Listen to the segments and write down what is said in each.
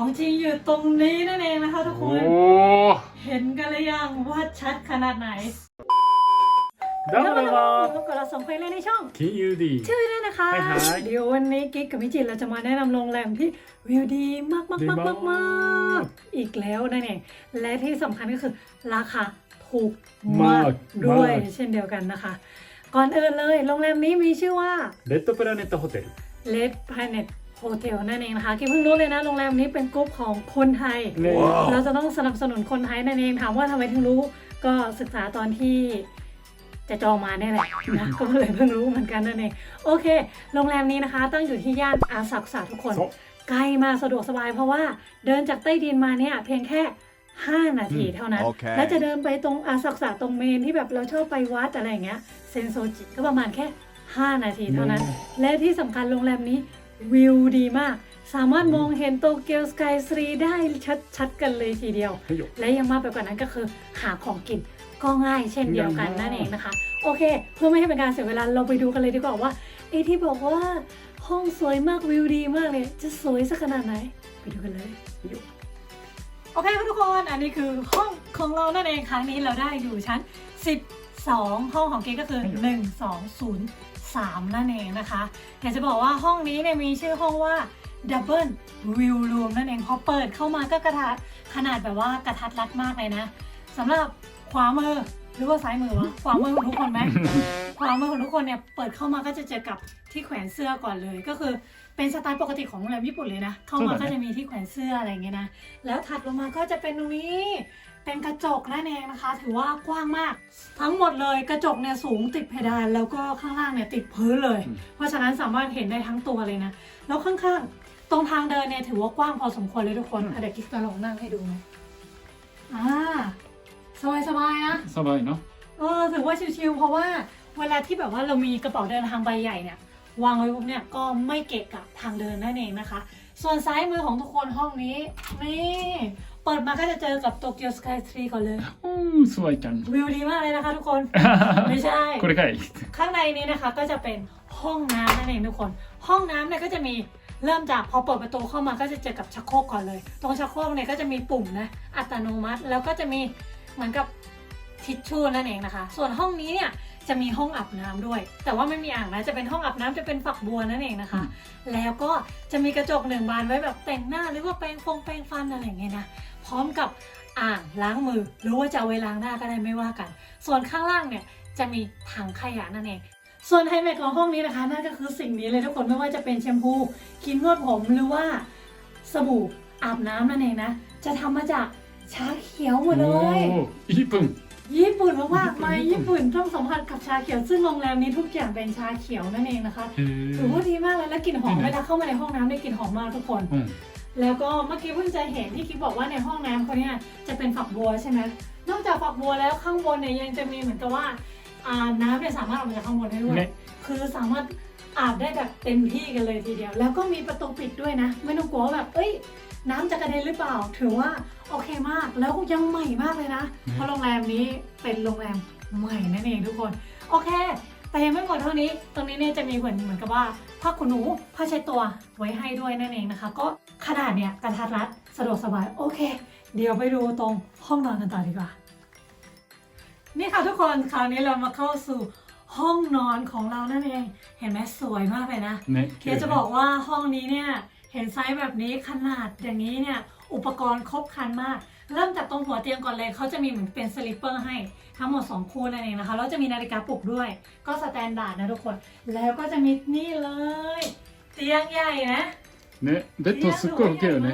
ของจริงอยู่ตรงนี้นั่นเองนะคะทุกค โอ้ น เห็นกันหรือยังว่าชัดขนาดไหน どうもどうも พบกับเราสองคนเลยในช่อง 金融 D ชื่อด้วยนะคะ はいはい เดี๋ยววันนี้กิ๊กกับมิจิเราจะมาแนะนำโรงแรมที่วิวดีมากมาก ดี มาก มาก มากมากอีกแล้วนั่นเองและที่สำคัญก็คือราคาถูกมาก มาก ด้วย มาก เช่นเดียวกันนะคะ ก่อนอื่นเลยโรงแรมนี้มีชื่อว่า レッドプラネットホテル Red Planet โฮเทลนั่นเองนะคะกิมเพิ่งรู้เลยนะโรงแรมนี้เป็นกรุ๊ปของคนไทย เราจะต้องสนับสนุนคนไทยนั่นเองถามว่าทำไมถึงรู้ก็ศึกษาตอนที่จะจองมาเนี่ยแหละนะก็เลยเพิ่งรู้เหมือนกันนั่นเองโอเค โรงแรมนี้นะคะ ตั้งอยู่ที่ย่านอาสักษาทุกคนใกล้มาสะดวกสบายเพราะว่าเดินจากใต้ดินมาเนี่ยเพียงแค่ 5 นาทีเท่านั้น แล้วจะเดินไปตรงอาสักษาตรงเมนที่แบบเราชอบไปวัดอะไรอย่างเงี้ยเซนโซจิก็ประมาณแค่ 5 นาทีเท่านั้น และที่สำคัญโรงแรมนี้ วิวดีมาก สามารถมองเห็นโตเกียวสกายทรีได้ชัดๆกันเลยทีเดียวและยังมากไปกว่านั้นก็คือหาของกินก็ง่ายเช่นเดียวกันนั่นเองนะคะ โอเค เพื่อไม่ให้เป็นการเสียเวลาเราไปดูกันเลยดีกว่าว่าไอที่บอกว่าห้องสวยมากวิวดีมากเลยจะสวยสักขนาดไหน ไปดูกันเลย โอเคค่ะทุกคนอันนี้คือห้องของเรานั่นเองครั้งนี้เราได้อยู่ชั้น 12 ห้องของเกก็คือ 1 2 0 1203นั่นเองนะคะอยากจะบอกว่าห้องนี้เนี่ยมีชื่อห้องว่า Double View Room นั่นเองพอเปิดเข้ามาก็กระทัดขนาดแบบว่ากระทัดรัดมากเลยนะสำหรับขวามือหรือว่าซ้ายมือวะขวามือของทุกคนไหมขวามือของทุกคนเนี่ยเปิดเข้ามาก็จะเจอกับที่แขวนเสื้อก่อนเลยก็คือเป็นสไตล์ปกติของโรงแรมญี่ปุ่นเลยนะ เข้ามาก็จะมีที่แขวนเสื้ออะไรอย่างเงี้ยนะ แล้วถัดลงมาก็จะเป็นตรงนี้ เป็นกระจกนั่นเองนะคะ ถือว่ากว้างมาก ทั้งหมดเลยกระจกเนี่ยสูงติดเพดานแล้วก็ข้างล่างเนี่ยติดพื้นเลย เพราะฉะนั้นสามารถเห็นได้ทั้งตัวเลยนะ แล้วข้างๆ ตรงทางเดินเนี่ยถือว่ากว้างพอสมควรเลยทุกคนเดี๋ยวกิ๊กจะลองนั่งให้ดูไหมอ่าสบายๆนะสบายเนาะเออถือว่าชิลๆเพราะว่าเวลาที่แบบว่าเรามีกระเป๋าเดินทางใบใหญ่เนี่ยวางไว้ปุ๊บเนี่ยก็ไม่เกะกะทางเดินนั่นเองนะคะ ส่วนซ้ายมือของทุกคนห้องนี้นี่ เปิดมาก็จะเจอกับโตเกียวสกายทรีก่อนเลย おースワイちゃん วิวดีมากเลยนะคะทุกคน ไม่ใช่ これかい ข้างในนี้นะคะก็จะเป็นห้องน้ำนั่นเองทุกคน ห้องน้ำเนี่ยก็จะมีเริ่มจากพอเปิดประตูเข้ามาก็จะเจอกับชักโครกก่อนเลย ตรงชักโครกเนี่ยก็จะมีปุ่มนะอัตโนมัติ แล้วก็จะมีเหมือนกับทิชชู่นั่นเองนะคะ ส่วนห้องนี้เนี่ยจะมีห้องอาบน้ำด้วย แต่ว่าไม่มีอ่างนะจะเป็นห้องอาบน้ำจะเป็นฝักบัวนั่นเองนะคะ แล้วก็จะมีกระจกหนึ่งบานไว้แบบแต่งหน้าหรือว่าแปรงฟงแปรงฟันอะไรอย่างเงี้ยนะ พร้อมกับอ่างล้างมือ หรือว่าจะเอาไว้ล้างหน้าก็ได้ไม่ว่ากัน ส่วนข้างล่างเนี่ยจะมีถังขยะนั่นเอง ส่วนไฮไลท์ของห้องนี้นะคะนั่นก็คือสิ่งนี้เลยทุกคนไม่ว่าจะเป็นแชมพูครีมนวดผมหรือว่าสบู่อาบน้ำนั่นเองนะ จะทำมาจากชาเขียวหมดเลย おー1分 ญี่ปุ่นมากๆมาญี่ปุ่นต้องสัมผัสกับชาเขียว ซึ่งโรงแรมนี้ทุกอย่างเป็นชาเขียวนั่นเองนะคะ へ ถือว่า ー ดีมากเลยและกลิ่นหอม อืม เวลาเข้ามาในห้องน้ำได้กลิ่นหอมมากทุกคน うん แล้วก็เมื่อกี้เพิ่งจะเห็นที่คิดบอกว่าในห้องน้ำเขาเนี่ยจะเป็นฝักบัวใช่ไหมนอกจากฝักบัวแล้วข้างบนเนี่ยยังจะมีเหมือนกับว่าอ่าน้ำเนี่ยสามารถออกมาจากข้างบนได้ด้วยねคือสามารถอาบได้แบบเต็มที่กันเลยทีเดียว แล้วก็มีประตูปิดด้วยนะ ไม่ต้องกลัวว่าแบบเอ้ย น้ำจะกระเด็นหรือเปล่า ถือว่าโอเคมากแล้วยังใหม่มากเลยนะ เพราะโรงแรมนี้เป็นโรงแรมใหม่นั่นเองทุกคน โอเค แต่ยังไม่หมดเท่านี้ ตรงนี้เนี่ยจะมีเหมือนเหมือนกับว่าผ้าขนหนูผ้าเช็ดตัวไว้ให้ด้วยนั่นเองนะคะ ก็ขนาดเนี่ยกระทัดรัดสะดวกสบายโอเค เดี๋ยวไปดูตรงห้องนอนกันต่อดีกว่า นี่ค่ะทุกคนคราวนี้เรามาเข้าสู่ห้องนอนของเรานั่นเอง เห็นไหมสวยมากเลยนะねเดี๋ยวจะบอกว่าห้องนี้เนี่ยเห็นไซส์แบบนี้ขนาดอย่างนี้เนี่ยอุปกรณ์ครบครันมาก เริ่มจากตรงหัวเตียงก่อนเลยเขาจะมีเหมือนเป็นสลิปเปอร์ให้ทั้งหมด 2 คู่นั่นเองนะคะแล้วจะมีนาฬิกาปลุกด้วย ก็สแตนดาร์ดนะทุกคน แล้วก็จะมีนี่เลย เตียงใหญ่นะ ねベッドすっごい大きいよね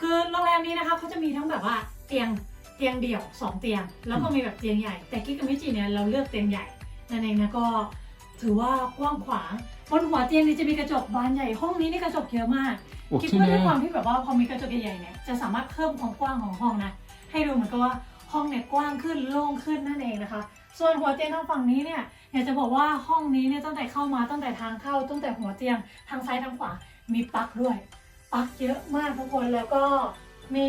คือโรงแรมนี้นะคะเขาจะมีทั้งแบบว่าเตียงเตียงเดี่ยวสองเตียง แล้วก็มีแบบเตียงใหญ่ แต่กิ๊กกับมิจิเนี่ยเราเลือกเตียงใหญ่นั่นเองนะก็ ถือว่ากว้างขวางบนหัวเตียงนี่จะมีกระจกบานใหญ่ห้องนี้นี่กระจกเยอะมากคิดว่าด้วยความที่แบบว่าพอมีกระจกใหญ่ๆเนี่ยจะสามารถเพิ่มความกว้างของห้องนะ ให้ดูเหมือนกับว่าห้องเนี่ยกว้างขึ้นโล่งขึ้นนั่นเองนะคะ ส่วนหัวเตียงทางฝั่งนี้เนี่ยอยากจะบอกว่าห้องนี้เนี่ยตั้งแต่เข้ามาตั้งแต่ทางเข้าตั้งแต่หัวเตียงทางซ้ายทางขวามีปลั๊กด้วยปลั๊กเยอะมากทุกคนแล้วก็มี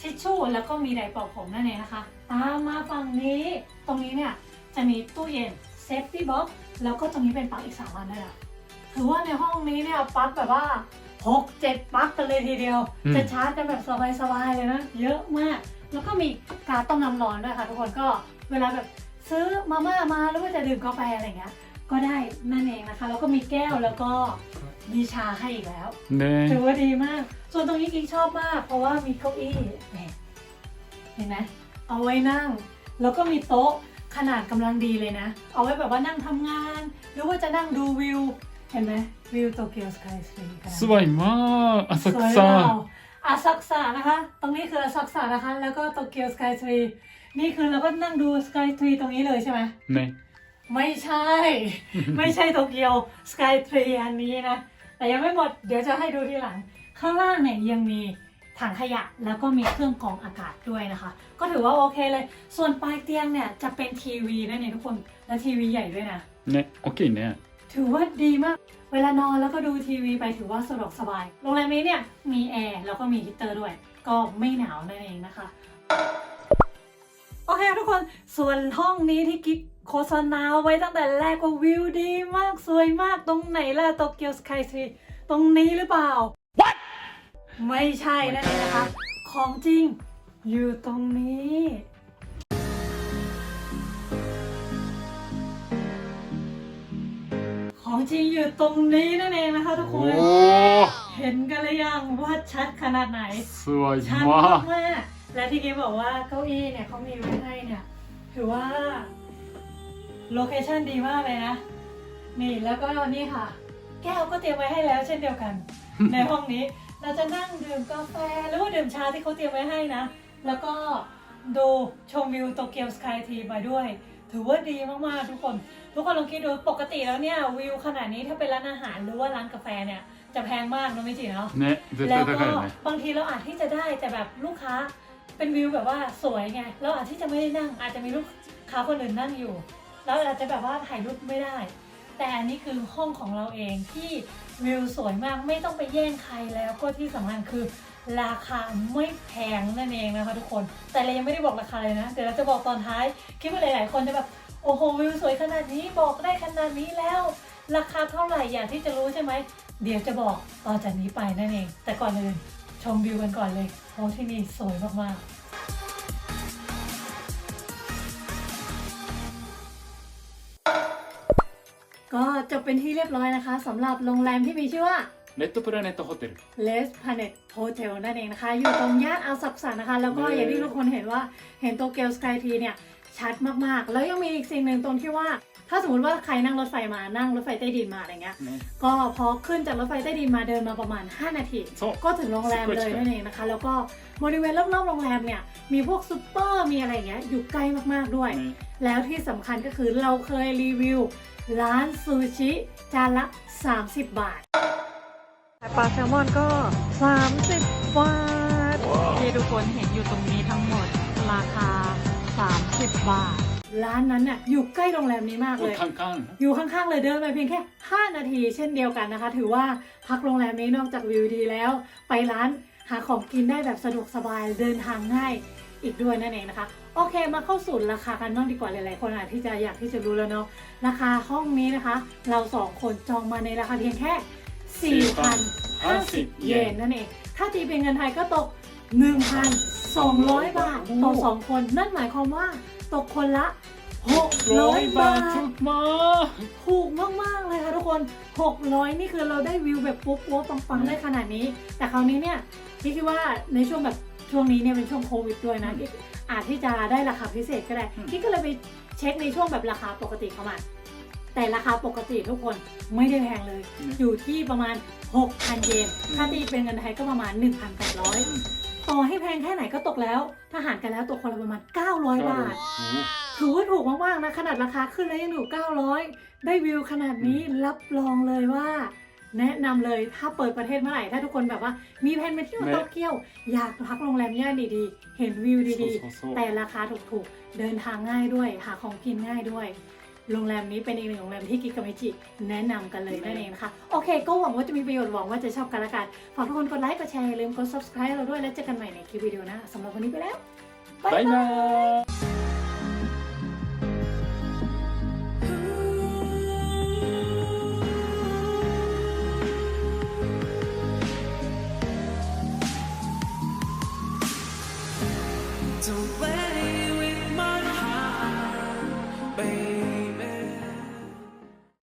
ทิชชู่แล้วก็มีไดร์เป่าผมนั่นเองนะคะ ตามมาฝั่งนี้ตรงนี้เนี่ยจะมีตู้เย็น เซฟตี้บ็อกแล้วก็ตรงนี้เป็นปลั๊กอีกสามอันด้วยนะถือว่าในห้องนี้เนี่ยปลั๊กแบบว่าคหกเจ็ดปลั๊กกันเลยทีเดียว อืม จะชาร์จกันแบบสบายๆเลยนะ เยอะมาก แล้วก็มีกาต้มน้ำร้อนด้วยค่ะทุกคนก็เวลาแบบซื้อมาม่ามาแล้วก็จะดื่มกาแฟอะไรเงี้ย ก็ได้นั่นเองนะคะ แล้วก็มีแก้วแล้วก็มีชาให้อีกแล้วถืねอว่าดีมาก ส่วนตรงนี้กิ๊กชอบมาก เพราะว่ามีเก้าอี้เนี่ยเห็นไหมเอาไว้นั่ง แล้วก็มีโต๊ะ ขนาดกำลังดีเลยนะ เอาไว้แบบว่านั่งทำงาน หรือว่าจะนั่งดูวิว เห็นไหมวิวโตเกียวสกายทรีกันสวยมากอสักซาอาซักซานะคะ ตรงนี้คืออาซักซานะคะ แล้วก็โตเกียวสกายทรีนี่คือเราก็นั่งดูสกายทรีตรงนี้เลยใช่ไหมไม่ไม่ใช่ ไม่ใช่โตเกียวสกายทรีอันนี้นะ แต่ยังไม่หมด เดี๋ยวจะให้ดูทีหลัง ข้างล่างเนี่ยยังมี ถังขยะแล้วก็มีเครื่องกรองอากาศด้วยนะคะ ก็ถือว่าโอเคเลย ส่วนปลายเตียงเนี่ยจะเป็นทีวีนั่นเองทุกคน และทีวีใหญ่ด้วยนะ ね大きいね ถือว่าดีมาก เวลานอนแล้วก็ดูทีวีไปถือว่าสะดวกสบาย โรงแรมนี้เนี่ยมีแอร์แล้วก็มีฮีตเตอร์ด้วย ก็ไม่หนาวนั่นเองนะคะ โอเคทุกคน ส่วนห้องนี้ที่กิ๊กโฆษณาไว้ตั้งแต่แรกว่าวิวดีมากสวยมากตรงไหนล่ะโตเกียวสกายทรีตรงนี้หรือเปล่า What ไม่ใช่นั่นเองนะคะ ของจริงอยู่ตรงนี้ ของจริงอยู่ตรงนี้นั่นเองนะคะทุกคนเห็นกันหรือยังว่าชัดขนาดไหน สวยชัดมากและที่เกบอกว่าเก้าอี้เนี่ยเขามีไว้ให้เนี่ย ถือว่าโลเคชั่นดีมากเลยนะ นี่แล้วก็นี่ค่ะ แก้วก็เตรียมไว้ให้แล้วเช่นเดียวกัน ในห้องนี้ เราจะนั่งดื่มกาแฟหรือว่าดื่มชาที่เขาเตรียมไว้ให้นะ แล้วก็ดูชมวิวโตเกียวสกายทีมาด้วย ถือว่าดีมากๆทุกคน ทุกคนลองคิดดูปกติแล้วเนี่ยวิวขนาดนี้ถ้าเป็นร้านอาหารหรือว่าร้านกาแฟเนี่ยจะแพงมากนะไม่จริงเนาะ ね絶 แล้ว 対 ก็ 高いよね บางทีเราอาจที่จะได้แต่แบบลูกค้าเป็นวิวแบบว่าสวยไงเราอาจที่จะไม่ได้นั่ง อาจจะมีลูกค้าคนอื่นนั่งอยู่ แล้วอาจจะแบบว่าถ่ายรูปไม่ได้ แต่อันนี้คือห้องของเราเองที่ วิวสวยมากไม่ต้องไปแย่งใครแล้วก็ที่สำคัญคือราคาไม่แพงนั่นเองนะคะทุกคน แต่เรายังไม่ได้บอกราคาเลยนะ เดี๋ยวเราจะบอกตอนท้าย คิดว่าหลาย ๆ คนจะแบบโอ้โหวิวสวยขนาดนี้บอกได้ขนาดนี้แล้ว ราคาเท่าไหร่อยากที่จะรู้ใช่ไหม เดี๋ยวจะบอกต่อจากนี้ไปนั่นเอง แต่ก่อนอื่นชมวิวกันก่อนเลยเพราะที่นี่สวยมาก ๆก็จบเป็นที่เรียบร้อยนะคะสำหรับโรงแรมที่มีชื่อว่า レッドプラネットホテル Les Planet Hotel นั่นเองนะคะ อยู่ตรงย่านอาซักสันนะคะ แล้วก็ เย้ อย่างที่ทุกคนเห็นว่าเห็นโตเกียวสกายทีเนี่ย ชัดมาก ๆ แล้วยังมีอีกสิ่งหนึ่งตรงที่ว่า ถ้าสมมติว่าใครนั่งรถไฟมานั่งรถไฟใต้ดินมาอะไรเงี้ยก็พอขึ้นจากรถไฟใต้ดินมาเดินมาประมาณ 5 นาทีก็ถึงโรงแรมเลยนั่นเองนะคะ แล้วก็บริเวณรอบๆโรงแรมเนี่ยมีพวกซูเปอร์มีอะไรเงี้ยอยู่ใกล้มากๆด้วยแล้วที่สำคัญก็คือเราเคยรีวิว ร้านซูชิจานละ 30 บาท ปลาแซลมอนก็ 30 บาท ที่ทุกคนเห็นอยู่ตรงนี้ทั้งหมด ราคา 30 บาท ร้านนั้นน่ะอยู่ใกล้โรงแรมนี้มากเลยอยู่ข้างๆเลยเดินไปเพียงแค่ 5 นาทีเช่นเดียวกันนะคะ ถือว่าพักโรงแรมนี้นอกจากวิวดีแล้ว ไปร้านหาของกินได้แบบสะดวกสบายเดินทางง่ายอีกด้วยนั่นเองนะคะ โอเคมาเข้าสู่ราคากันบ้างดีกว่าหลายๆคนอาจที่จะอยากที่จะรู้แล้วเนาะราคาห้องนี้นะคะ เราสองคนจองมาในราคาเพียงแค่4,050 เยนนั่นเองถ้าตีเป็นเงินไทยก็ตก 1,200 บาทต่อสองคน นั่นหมายความว่าตกคนละ 600 บาทまあถูกมากๆเลยค่ะทุกคน 600 นี่คือเราได้วิวแบบปุ๊บปุ๊บปังๆได้ขนาดนี้ แต่คราวนี้เนี่ยพี่คิดว่าในช่วงแบบช่วงนี้เนี่ยเป็นช่วงโควิดด้วยนะอืมกิ๊กอาจที่จะได้ราคาพิเศษก็ได้อืมกิ๊กก็เลยไปเช็คในช่วงแบบราคาปกติเข้ามา แต่ราคาปกติทุกคนไม่ได้แพงเลย อยู่ที่ประมาณ 6,000 เยน ถ้าตีเป็นเงินไทยก็ประมาณ 1,800 ต่อให้แพงแค่ไหนก็ตกแล้ว ถ้าหารกันแล้วตกคนละประมาณ 900 บาท ถือว่าถูกมากๆนะ ขนาดราคาขึ้นแล้วยังอยู่ 900 ได้วิวขนาดนี้รับรองเลยว่า แนะนำเลยถ้าเปิดประเทศเมื่อไหร่ ถ้าทุกคนแบบว่า มีแผนไปเที่ยวโตเกียว อยากพักโรงแรมย่านดีๆ เห็นวิวดีๆ แต่ราคาถูกๆ เดินทางง่ายด้วย หาของกินง่ายด้วย โรงแรมนี้เป็นอีกหนึ่งโรงแรมที่กิกกามิจิแนะนำกันเลยนั่นเองนะคะ โอเค ก็หวังว่าจะมีประโยชน์หวังว่าจะชอบกันละกันฝากทุกคนกดไลค์กดแชร์อย่าลืมกด subscribe เราด้วยแล้วเจอกันใหม่ในคลิปวิดีโอหน้าสำหรับวันนี้ไปแล้ว บ๊ายบาย